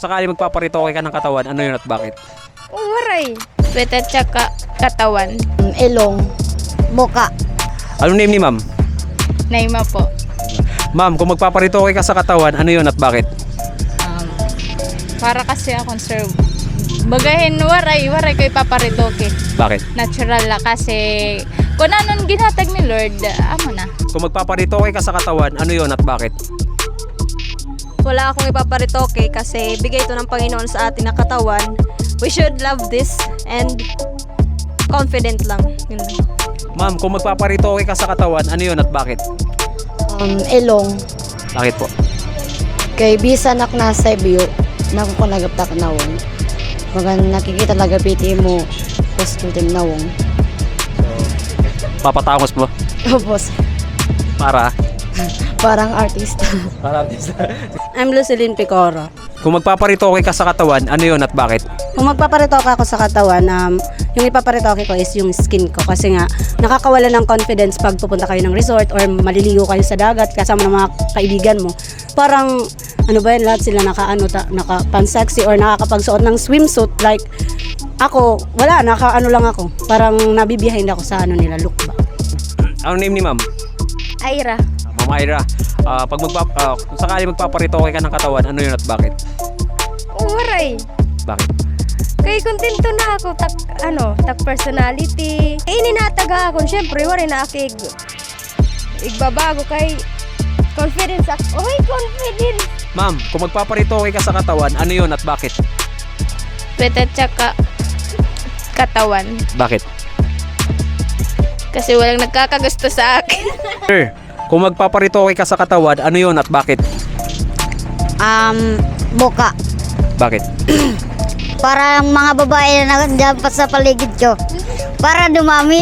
Sakali magpaparitoke ka ng katawan, ano yun at bakit? Waray. Puwet at saka katawan. ilong, muka, Anong name ni ma'am? Naima po. Ma'am, kung magpaparitoke ka sa katawan, ano yun at bakit? Um, para kasi akong sir. Bagahin waray, waray ko ipaparitoke. Bakit? Natural la kasi kung anong ginatag ni Lord, amo na. Kung magpaparitoke ka sa katawan, ano yun at bakit? Wala akong ipaparitoke kasi bigay ito ng Panginoon sa atin na katawan. We should love this and confident lang. Yun lang. Ma'am, kung magpaparitoke ka sa katawan, ano yun at bakit? um, ilong, Bakit po? kay bisa nak nasa biyo, naku ko nagaptak nawong. Mga nakikita nagapiti mo, gusto din nawong. Papatangos mo? Tapos, Para? Parang artista. Para I'm Lucilene Picoro. Kung magpaparitoke ka sa katawan, ano yun at bakit? Kung magpaparitoke ako sa katawan, um, yung ipaparitoke ko is yung skin ko kasi nga nakakawala ng confidence pag pupunta kayo ng resort or maliligo kayo sa dagat kasama ng mga kaibigan mo. Parang ano ba yan, lahat sila naka, ano, ta, naka pan-sexy or nakakapagsuot ng swimsuit like ako, wala, naka ano lang ako. Parang nabibihind ako sa ano nila, look ba. Anong name ni ma'am? Aira. Ma'am Ira, ah, pag magpa, ah, kung sakali magpaparitoke ka ng katawan, ano yun at bakit? Waray. Bakit? Kay kontento na ako tak ano, tak personality. Eh ninataga ako, syempre wala na akig igbabago kay confidence ako. Oy, confidence. Ma'am, kung magpaparitoke ka sa katawan, ano yun at bakit? Puwet at saka katawan. Bakit? Kasi walang nagkakagusto sa akin. Sir, kung magpaparitoke ka sa katawan, ano yun at bakit? Um, muka, Bakit? parang mga babae na pa sa paligid ko. Para dumami.